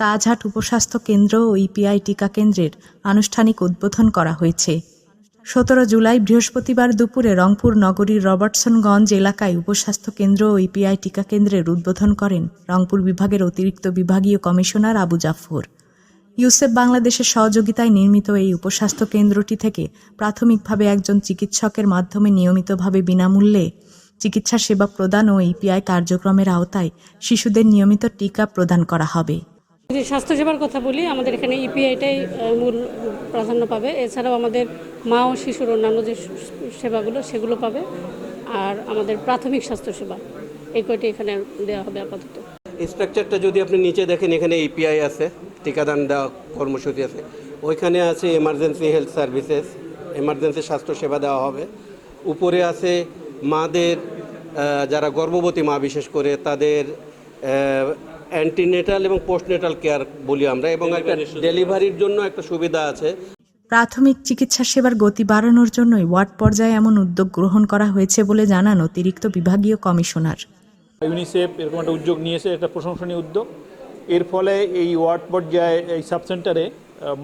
তাজহাট উপস্বাস্থ্য কেন্দ্র ও ইপিআই টিকা কেন্দ্রের আনুষ্ঠানিক উদ্বোধন করা হয়েছে। সতেরো জুলাই বৃহস্পতিবার দুপুরে রংপুর নগরীর রবার্টসনগঞ্জ এলাকায় উপস্বাস্থ্য কেন্দ্র ও ইপিআই টিকা কেন্দ্রের উদ্বোধন করেন রংপুর বিভাগের অতিরিক্ত বিভাগীয় কমিশনার আবু জাফর। ইউসেফ বাংলাদেশের সহযোগিতায় নির্মিত এই উপস্বাস্থ্য কেন্দ্রটি থেকে প্রাথমিকভাবে একজন চিকিৎসকের মাধ্যমে নিয়মিতভাবে বিনামূল্যে চিকিৎসা সেবা প্রদান ও ইপিআই কার্যক্রমের আওতায় শিশুদের নিয়মিত টিকা প্রদান করা হবে। যদি স্বাস্থ্যসেবার কথা বলি আমাদের এখানে ইপিআইটাই মূল প্রাধান্য পাবে। এছাড়াও আমাদের মা ও শিশুর অন্যান্য যে সেবাগুলো সেগুলো পাবে। আর আমাদের প্রাথমিক স্বাস্থ্যসেবা এই কয়টি এখানে দেওয়া হবে আপাতত। স্ট্রাকচারটা যদি আপনি নিচে দেখেন এখানে ইপিআই আছে টিকাদান দেওয়া কর্মসূচি আছে। ওইখানে আছে এমার্জেন্সি হেলথ সার্ভিসেস এমার্জেন্সি স্বাস্থ্যসেবা দেওয়া হবে। উপরে আছে মাদের যারা গর্ভবতী মা বিশেষ করে তাদের অ্যান্টিনেটাল এবং পোস্টনেটাল কেয়ার বলি আমরা এবং একটা ডেলিভারির জন্য একটা সুবিধা আছে। প্রাথমিক চিকিৎসা সেবার গতি বাড়ানোর জন্যই ওয়ার্ড পর্যায়ে এমন উদ্যোগ গ্রহণ করা হয়েছে বলে জানান অতিরিক্ত বিভাগীয় কমিশনার। ইউনিসেফ এরকম একটা উদ্যোগ নিয়েছে একটা প্রশংসনীয় উদ্যোগ। এর ফলে এই ওয়ার্ড পর্যায়ে এই সাব সেন্টারে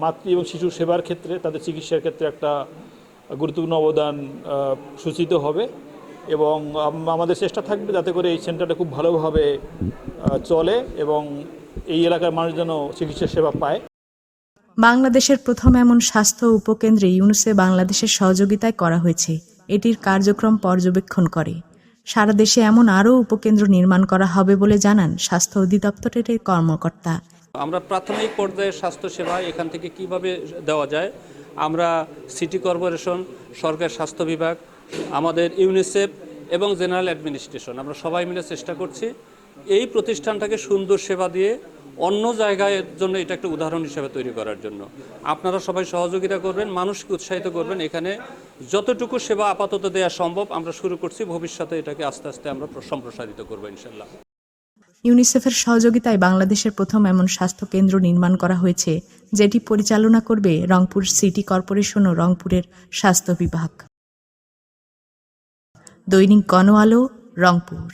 মাতৃ এবং শিশু সেবার ক্ষেত্রে তাদের চিকিৎসার ক্ষেত্রে একটা গুরুত্বপূর্ণ অবদান সূচিত হবে। এবং আমাদের চেষ্টা থাকবে যাতে করে এই সেন্টারটা খুব ভালোভাবে চলে এবং এই এলাকার মানুষ যেন চিকিৎসা সেবা পায়। বাংলাদেশের প্রথম এমন স্বাস্থ্য উপকেন্দ্রে ইউনুসে বাংলাদেশের সহযোগিতায় করা হয়েছে। এটির কার্যক্রম পর্যবেক্ষণ করে। সারা দেশে এমন আরও উপকেন্দ্র নির্মাণ করা হবে বলে জানান স্বাস্থ্য অধিদপ্তরের এই কর্মকর্তা। আমরা প্রাথমিক পর্যায়ের স্বাস্থ্যসেবা এখান থেকে কীভাবে দেওয়া যায় আমরা সিটি কর্পোরেশন সরকার স্বাস্থ্য বিভাগ আমাদের ইউনিসেফ এবং জেনারেল অ্যাডমিনিস্ট্রেশন। আমরা সবাই মিলে চেষ্টা করছি এই প্রতিষ্ঠানটাকে সুন্দর সেবা দিয়ে অন্য জায়গায় জন্য এটা একটা উদাহরণ হিসেবে তৈরি করার জন্য। আপনারা সবাই সহযোগিতা করবেন, মানুষকে উৎসাহিত করবেন। এখানে যতটুকু সেবা আপাতত দেওয়া সম্ভব, আমরা শুরু করছি। ভবিষ্যতে এটাকে আস্তে আস্তে আমরা সম্প্রসারিত করব ইনশাল্লাহ ইউনিসেফের সহযোগিতায় বাংলাদেশের প্রথম এমন স্বাস্থ্য কেন্দ্র নির্মাণ করা হয়েছে, যেটি পরিচালনা করবে রংপুর সিটি কর্পোরেশন ও রংপুরের স্বাস্থ্য বিভাগ। দৈনিক গণ আলো রংপুর।